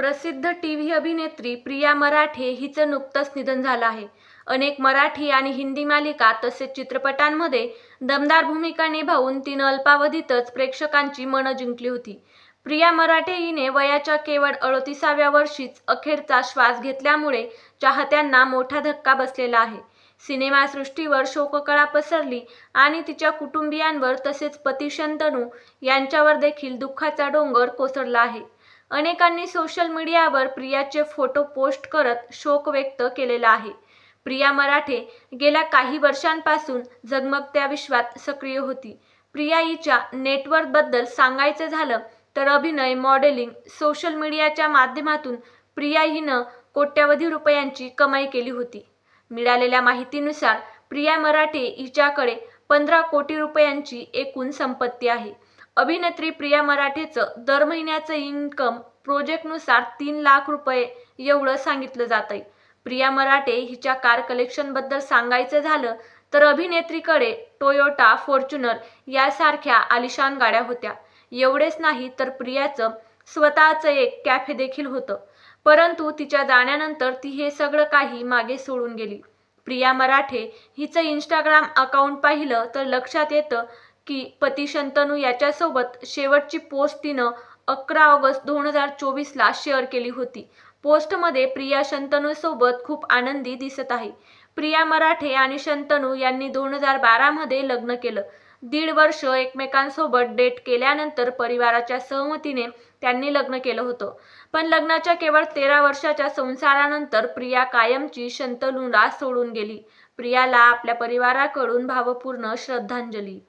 प्रसिद्ध टीव्ही अभिनेत्री प्रिया मराठे हिचं नुकतंच निधन झालं आहे. अनेक मराठी आणि हिंदी मालिका तसेच चित्रपटांमध्ये दमदार भूमिका निभावून तिनं अल्पावधीतच प्रेक्षकांची मनं जिंकली होती. प्रिया मराठे हिने वयाच्या केवळ अडतीसाव्या वर्षीच अखेरचा श्वास घेतल्यामुळे चाहत्यांना मोठा धक्का बसलेला आहे. सिनेमासृष्टीवर शोककळा पसरली आणि तिच्या कुटुंबियांवर तसेच पती शंतनू यांच्यावर देखील दुःखाचा डोंगर कोसळला आहे. अनेकांनी सोशल मीडियावर प्रियाचे फोटो पोस्ट करत शोक व्यक्त केलेला आहे. प्रिया मराठे गेल्या काही वर्षांपासून जगमगत्या विश्वात सक्रिय होती. प्रिया हिच्या नेटवर्कबद्दल सांगायचं झालं तर अभिनय मॉडेलिंग सोशल मीडियाच्या माध्यमातून प्रिया हिनं कोट्यवधी रुपयांची कमाई केली होती. मिळालेल्या माहितीनुसार प्रिया मराठे हिच्याकडे पंधरा कोटी रुपयांची एकूण संपत्ती आहे. अभिनेत्री प्रिया मराठेचं दर महिन्याचं इन्कम प्रोजेक्टनुसार तीन लाख रुपये एवढं सांगितलं जात आहे प्रिया मराठे हिच्या कार कलेक्शनबद्दल सांगायचं झालं तर अभिनेत्रीकडे टोयोटा फॉर्च्युनर यासारख्या आलिशान गाड्या होत्या. एवढेच नाही तर प्रियाचं स्वतःचं एक कॅफे देखील होतं. परंतु तिच्या जाण्यानंतर ती हे सगळं काही मागे सोडून गेली. प्रिया मराठे हिचं इंस्टाग्राम अकाउंट पाहिलं तर लक्षात येतं की पती शंतनू याच्यासोबत शेवटची पोस्ट तिनं अकरा ऑगस्ट दोन हजार चोवीसला शेअर केली होती. पोस्टमध्ये प्रिया शंतनूसोबत खूप आनंदी दिसत आहे. प्रिया मराठे आणि शंतनू यांनी दोन हजार बारामध्ये लग्न केलं. दीड वर्ष एकमेकांसोबत डेट केल्यानंतर परिवाराच्या सहमतीने त्यांनी लग्न केलं होतं. पण लग्नाच्या केवळ तेरा वर्षाच्या संसारानंतर प्रिया कायमची शंतनूला सोडून गेली. प्रियाला आपल्या परिवाराकडून भावपूर्ण श्रद्धांजली.